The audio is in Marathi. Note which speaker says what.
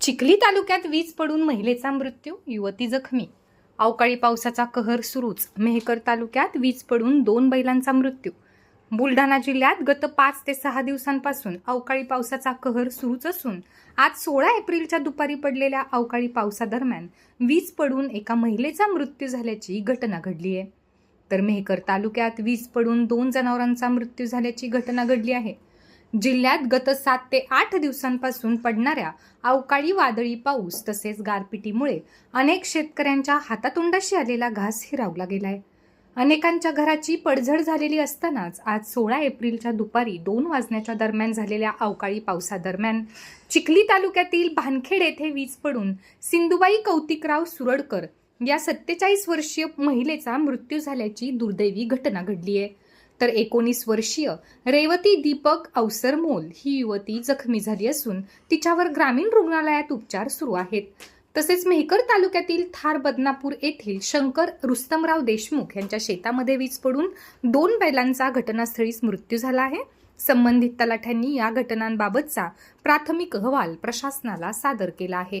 Speaker 1: चिखली तालुक्यात वीज पडून महिलेचा मृत्यू युवती जखमी. अवकाळी पावसाचा कहर सुरूच. मेहकर तालुक्यात वीज पडून दोन बैलांचा मृत्यू. बुलढाणा जिल्ह्यात गत पाच ते सहा दिवसांपासून अवकाळी पावसाचा कहर सुरूच असून आज सोळा एप्रिलच्या दुपारी पडलेल्या अवकाळी पावसादरम्यान वीज पडून एका महिलेचा मृत्यू झाल्याची घटना घडली आहे. तर मेहकर तालुक्यात वीज पडून दोन जनावरांचा मृत्यू झाल्याची घटना घडली आहे. जिल्ह्यात गत सात ते आठ दिवसांपासून पडणाऱ्या अवकाळी वादळी पाऊस तसेच गारपिटीमुळे अनेक शेतकऱ्यांच्या हातातोंडाशी आलेला घास हिरावला गेलाय. अनेकांच्या घराची पडझड झालेली असतानाच आज सोळा एप्रिलच्या दुपारी दोन वाजण्याच्या दरम्यान झालेल्या अवकाळी पावसादरम्यान चिखली तालुक्यातील भानखेड येथे वीज पडून सिंधुबाई कौतिकराव सुरडकर या सत्तेचाळीस वर्षीय महिलेचा मृत्यू झाल्याची दुर्दैवी घटना घडली आहे तर एकोणीस वर्षीय रेवती दीपक अवसरमोल ही युवती जखमी झाली असून तिच्यावर ग्रामीण रुग्णालयात उपचार सुरू आहेत. तसेच मेहकर तालुक्यातील थार बदनापूर येथील शंकर रुस्तमराव देशमुख यांच्या शेतामध्ये वीज पडून दोन बैलांचा घटनास्थळीच मृत्यू झाला आहे. संबंधित तलाठ्यांनी या घटनांबाबतचा प्राथमिक अहवाल प्रशासनाला सादर केला आहे.